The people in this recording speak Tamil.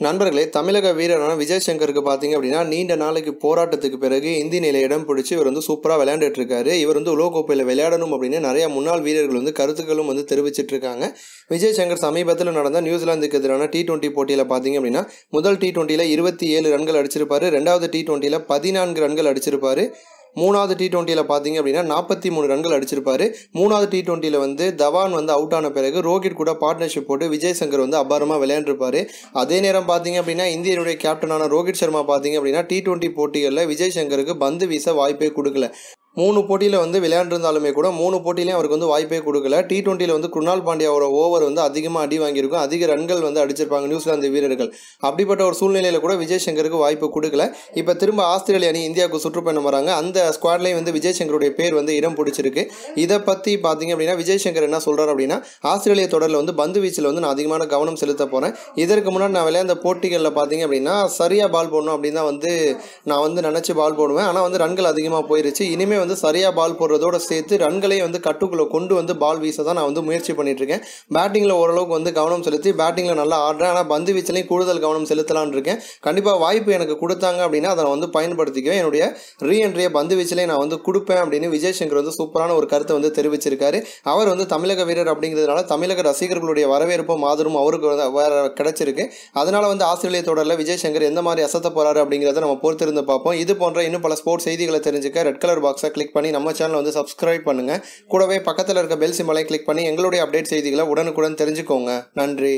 நண்பர்களே தமிழக வீரரான விஜய் சங்கருக்கு பார்த்தீங்க அப்படின்னா நீண்ட நாளைக்கு போராட்டத்துக்கு பிறகு இந்தி நிலை இடம் பிடிச்சி இவர் வந்து சூப்பராக விளையாண்டுட்டு இருக்காரு இவர் வந்து உலகக்கோப்பையில் விளையாடணும் அப்படின்னு நிறைய முன்னாள் வீரர்கள் வந்து கருத்துக்களும் வந்து தெரிவிச்சிட்டு இருக்காங்க விஜய் சங்கர் சமீபத்தில் நடந்த நியூசிலாந்துக்கு எதிரான டி டுவெண்ட்டி போட்டியில் பார்த்தீங்க அப்படின்னா முதல் டி டுவெண்ட்டியில் இருபத்தி ஏழு ரன்கள் அடிச்சிருப்பாரு. ரெண்டாவது டி டுவெண்ட்டியில் பதினான்கு ரன்கள் அடிச்சிருப்பாரு. மூணாவது டி டுவெண்ட்டியில் பார்த்தீங்க அப்படின்னா நாற்பத்தி மூணு ரன்கள் அடிச்சிருப்பாரு. மூணாவது டி டுவெண்ட்டியில் வந்து தவான் வந்து அவுட் ஆன பிறகு ரோஹித் கூட பார்ட்னர்ஷிப் போட்டு விஜய் சங்கர் வந்து அபாரமாக விளையாண்டுருப்பாரு. அதே நேரம் பார்த்தீங்க அப்படின்னா இந்தியனுடைய கேப்டனான ரோஹித் சர்மா பார்த்தீங்க அப்படின்னா டி டுவெண்ட்டி போட்டிகளில் விஜய் சங்கருக்கு பந்து வீச வாய்ப்பே கொடுக்கல. மூணு போட்டியில் வந்து விளையாண்டுருந்தாலுமே கூட மூணு போட்டியிலையும் அவருக்கு வந்து வாய்ப்பே கொடுக்கல. டி டுவெண்ட்டியில் வந்து குருணால் பாண்டியாவோட ஓவர் வந்து அதிகமாக அடி வாங்கியிருக்கும். அதிக ரன்கள் வந்து அடிச்சிருப்பாங்க நியூசிலாந்து வீரர்கள். அப்படிப்பட்ட ஒரு சூழ்நிலையில் கூட விஜய் சங்கருக்கு வாய்ப்பு கொடுக்கல. இப்போ திரும்ப ஆஸ்திரேலிய அணி இந்தியாவுக்கு சுற்றுப்பயணம் வராங்க. அந்த ஸ்குவாட்லேயும் வந்து விஜய் சங்கருடைய பேர் வந்து இடம் பிடிச்சிருக்கு. இதை பற்றி பார்த்தீங்க அப்படின்னா விஜய் சங்கர் என்ன சொல்கிறார் அப்படின்னா ஆஸ்திரேலிய தொடரில் வந்து பந்து வீச்சில் வந்து நான் அதிகமான கவனம் செலுத்த போகிறேன் இதற்கு முன்னாடி நான் விளையாண்ட போட்டிகளில் பார்த்தீங்க அப்படின்னா சரியாக பால் போடணும் அப்படின்னு தான் வந்து நான் வந்து நினச்சி பால் போடுவேன். ஆனால் வந்து ரன்கள் அதிகமாக போயிருச்சு. இனிமேல் வந்து சரியாக பால் போடுறதோட சேர்த்து ரன்களையும் வந்து கட்டுக்குள்ளே கொண்டு வந்து பால் வீச தான் நான் வந்து முயற்சி பண்ணிட்டு இருக்கேன் பேட்டிங்கில் ஓரளவுக்கு வந்து கவனம் செலுத்தி பேட்டிங்கில் நல்லா ஆடுறேன். ஆனால் பந்து வீச்சிலையும் கூடுதல் கவனம் செலுத்தலாம்னு இருக்கேன். கண்டிப்பாக வாய்ப்பு எனக்கு கொடுத்தாங்க அப்படின்னா அதை நான் வந்து பயன்படுத்திக்குவேன். என்னுடைய ரீஎன்ட்ரியை பந்து வீச்சிலே நான் வந்து கொடுப்பேன் அப்படின்னு விஜய் சங்கர் வந்து சூப்பரான ஒரு கருத்தை வந்து தெரிவிச்சிருக்காரு. அவர் வந்து தமிழக வீரர் அப்படிங்கிறதுனால தமிழக ரசிகர்களுடைய வரவேற்பும் ஆதரவும் அவருக்கு வந்து வேற கிடைச்சிருக்கு. அதனால வந்து ஆஸ்திரேலிய தொடரில் விஜய் சங்கர் எந்த மாதிரி அசத்த போறாரு அப்படிங்கிறத நம்ம பொறுத்திருந்து பார்ப்போம். இது போன்ற இன்னும் பல ஸ்போர்ட்ஸ் செய்திகளை தெரிஞ்சுக்க ரெட் கலர் பாக்ஸை கிளிக் பண்ணி நம்ம சேனலை வந்து சப்ஸ்கிரைப் பண்ணுங்க. கூடவே பக்கத்தில் இருக்க பெல் சிம்பலை கிளிக் பண்ணி எங்களுடைய அப்டேட் செய்திகளை உடனுக்குடன் தெரிஞ்சுக்கோங்க. நன்றி.